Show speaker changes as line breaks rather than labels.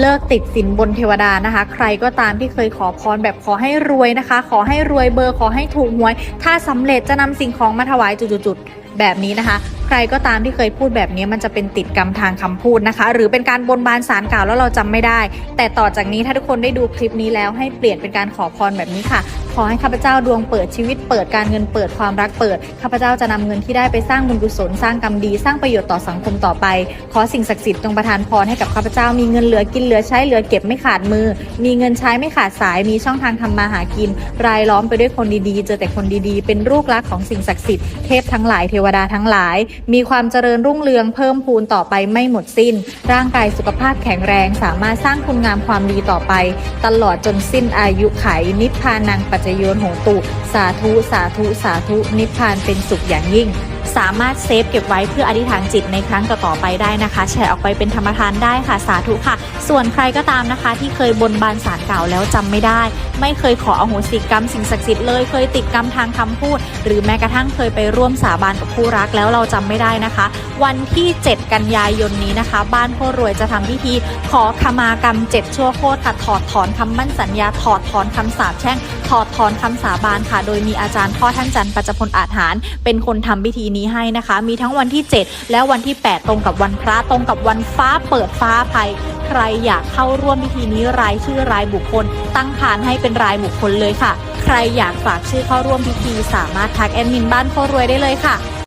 เลิกติดสินบนเทวดานะคะ ใครก็ตามที่เคยขอพรแบบขอให้รวยนะคะ ขอให้รวยเบอร์ขอให้ถูกหวย ถ้าสำเร็จจะนำสิ่งของมาถวายจุดๆแบบนี้นะคะ ใครก็ตามที่เคยพูดแบบนี้มันจะเป็นติดกรรมทางคำพูดนะคะ หรือเป็นการบนบานสารกล่าวแล้วเราจำไม่ได้ แต่ต่อจากนี้ถ้าทุกคนได้ดูคลิปนี้แล้วให้เปลี่ยนเป็นการขอพรแบบนี้ค่ะ อให้ข้าพเจ้าดวงเปิดชีวิตเปิดการเงินเปิดความรักเปิดข้าพเจ้าจะนำเงินที่ได้ไปสร้างบุญกุศลสร้างกรรมดีสร้างประโยชน์ต่อสังคมต่อไป ขอสิ่งศักดิ์สิทธิ์จงประทานพรให้กับข้าพเจ้ามีเงินเหลือกินเหลือใช้เหลือเก็บไม่ขาดมือ มีเงินใช้ไม่ขาดสายมีช่องทางทำมาหากิน รายล้อมไปด้วยคนดีๆ เจอแต่คนดีๆ เป็นลูกรักของสิ่งศักดิ์สิทธิ์เทพทั้งหลายเทวดาทั้งหลาย มีความเจริญรุ่งเรืองเพิ่มพูนต่อไปไม่หมดสิ้น ร่างกายสุขภาพแข็งแรง สามารถสร้างคุณงามความดีต่อไป ตลอดจนสิ้นอายุไขนิพพานังปัจจโยนโหตุ สาธุ สาธุ สาธุ นิพพานเป็นสุขอย่างยิ่ง สามารถเซฟเก็บไว้เพื่ออธิษฐานจิตในครั้งต่อๆไปได้นะคะ แชร์ออกไปเป็นธรรมทานได้ค่ะ สาธุค่ะ ส่วนใครก็ตามนะคะ ที่เคยบนบานสารเก่าแล้วจำไม่ได้ ไม่เคยขออโหสิกรรมสิ่งศักดิ์สิทธิ์เลย เคยติดกรรมทางคำพูด หรือแม้กระทั่งเคยไปร่วมสาบานกับคู่รักแล้วเราจำไม่ได้นะคะ วันที่ 7 กันยายนนี้นะคะ บ้านโคตรวยจะทำพิธี ขอขมากรรม7ชั่วโคตรค่ะถอดถอนคำมั่นสัญญาถอดถอนคำสาปแช่ง ถอดถอนคำสาบานค่ะ โดยมีอาจารย์พ่อท่านจันทร์ปัจจพลอาหาร เป็นคนทำพิธีนี้ให้นะคะ มีทั้งวันที่ 7 และวันที่ 8 ตรงกับวันพระตรงกับวันฟ้าเปิดฟ้าภัยใครอยากเข้าร่วมพิธีนี้รายชื่อรายบุคคล ตั้งพานให้เป็นรายบุคคลเลยค่ะ ใครอยากฝากชื่อเข้าร่วมพิธีสามารถทักแอดมินบ้านโคตรรวยได้เลยค่ะ